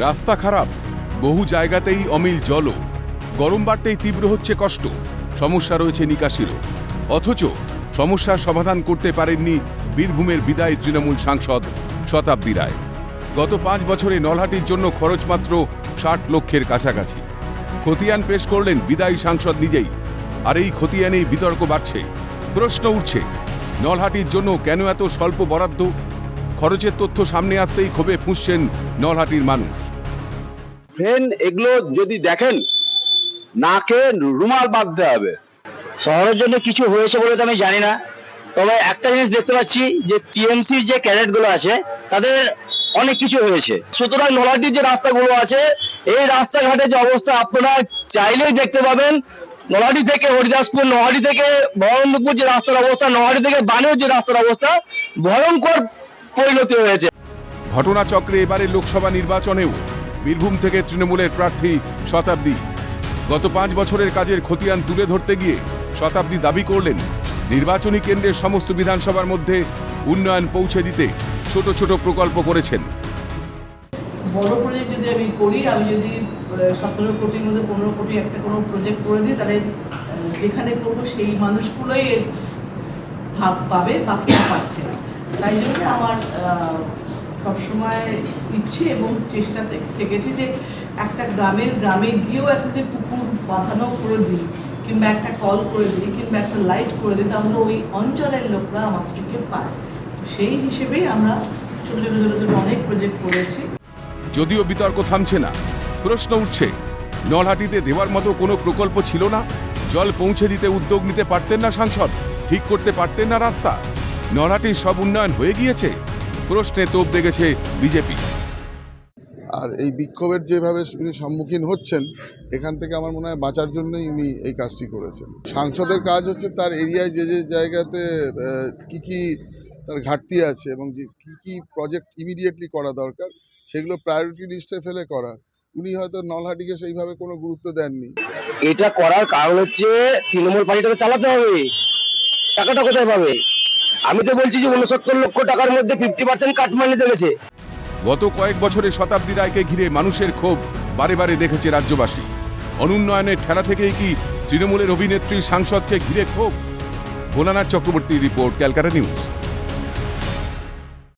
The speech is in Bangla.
রাস্তা খারাপ। বহু জায়গাতেই অমিল জলও। গরম বাড়তেই তীব্র হচ্ছে কষ্ট। সমস্যা রয়েছে নিকাশিরও। অথচ সমস্যার সমাধান করতে পারেননি বীরভূমের বিদায়ী তৃণমূল সাংসদ শতাব্দী রায়। গত পাঁচ বছরে নলহাটির জন্য খরচ মাত্র ষাট লক্ষের কাছাকাছি। খতিয়ান পেশ করলেন বিদায়ী সাংসদ নিজেই। আর এই খতিয়ানেই বিতর্ক বাড়ছে। প্রশ্ন উঠছে, নলহাটির জন্য কেন এত স্বল্প বরাদ্দ? খরচের তথ্য সামনে আসতেই ক্ষোভে ফুঁসছেন নলহাটির মানুষ। ফেন এগুলো যদি দেখেন নাকে রুমাল বাঁধতে হবে। শহরের জন্য কিছু হয়েছে বলে তো আমি জানি না। তবে একটা জিনিস দেখতে পাচ্ছি যে টিএমসির যে ক্যাডেটগুলো আছে তাদের অনেক কিছু হয়েছে। সুতরাং নলাটির যে রাস্তাগুলো আছে এই রাস্তাঘাটের যে অবস্থা আপনারা চাইলেই দেখতে পাবেন নলাটি থেকে হরিদাসপুর নোহাটি থেকে বহরমপুর যে রাস্তার অবস্থা নোহাটি থেকে বানেও যে রাস্তার অবস্থা ভয়ঙ্কর পরিণতি হয়েছে। ঘটনাচক্রে এবারে লোকসভা নির্বাচনেও বীরভূম থেকে তৃণমূলের প্রার্থী শতাব্দী। গত পাঁচ বছরের কাজের খতিয়ান তুলে ধরতে গিয়ে শতাব্দী দাবি করলেন, নির্বাচনী কেন্দ্রের সমস্ত বিধানসভার মধ্যে উন্নয়ন পৌঁছে দিতে ছোট ছোট প্রকল্প করেছেন। বড় প্রজেক্ট যদি আমি করি, আমি যদি সতেরো কোটির মধ্যে পনেরো কোটি একটা কোনো প্রজেক্ট করে দিই, তাহলে যেখানে করব সেই মানুষগুলোই ভাগ পাবে পাচ্ছে না। তাই জন্য আমার সবসময় ইচ্ছে এবং চেষ্টা থেকেছে যে একটা গ্রামের, গ্রামে গিয়েও একটা যে পুকুর বাঁধানো করে দিই, কিংবা একটা কল করে দিই, কিংবা একটা লাইট করে দিই, তাহলে ওই অঞ্চলের লোকরা আমার থেকে পায়। সেই হিসেবেই আমরা ছোটো ছোটো ছোটো ছোটো অনেক প্রজেক্ট করেছি। যদিও বিতর্ক থামছে না, প্রশ্ন উঠছে, নলহাটিতে দেওয়ার মতো কোনো প্রকল্প ছিল না? জল পৌঁছে দিতে উদ্যোগ নিতে পারতেন না সাংসদ, ঠিক করতে পারতেন না রাস্তা? নলহাটির সব উন্নয়ন হয়ে গিয়েছে? প্রশ্নে তোপ দেখেছে বিজেপি। আর এই বিক্ষোভের যেভাবে উনি সম্মুখীন হচ্ছেন এখান থেকে আমার মনে হয় বাঁচার জন্যই উনি এই কাজটি করেছেন। সাংসদের কাজ হচ্ছে তার এরিয়ায় যে যে জায়গাতে কি কি তার ঘাটতি আছে এবং যে কী কী প্রজেক্ট ইমিডিয়েটলি করা দরকার সেগুলো প্রায়োরিটি লিস্টে ফেলে করা। উনি হয়তো নলহাটিকে সেইভাবে কোনো গুরুত্ব দেননি। এটা করার কারণ হচ্ছে তৃণমূল পার্টিটাকে চালাতে হবে। টাকাটা কোথায় পাবে? আমি তো বলছি যে উনসত্তর লক্ষ টাকার মধ্যে ফিফটি পার্সেন্ট কাট মানে দেখেছে গত কয়েক বছরে শতাব্দী রায়কে ঘিরে মানুষের ক্ষোভ বারে বারে দেখেছে রাজ্যবাসী। অনুন্নয়নের ঠেলা থেকেই কি তৃণমূলের অভিনেত্রী সাংসদকে ঘিরে ক্ষোভ? Bholanath Chakraborty report, Calcutta news.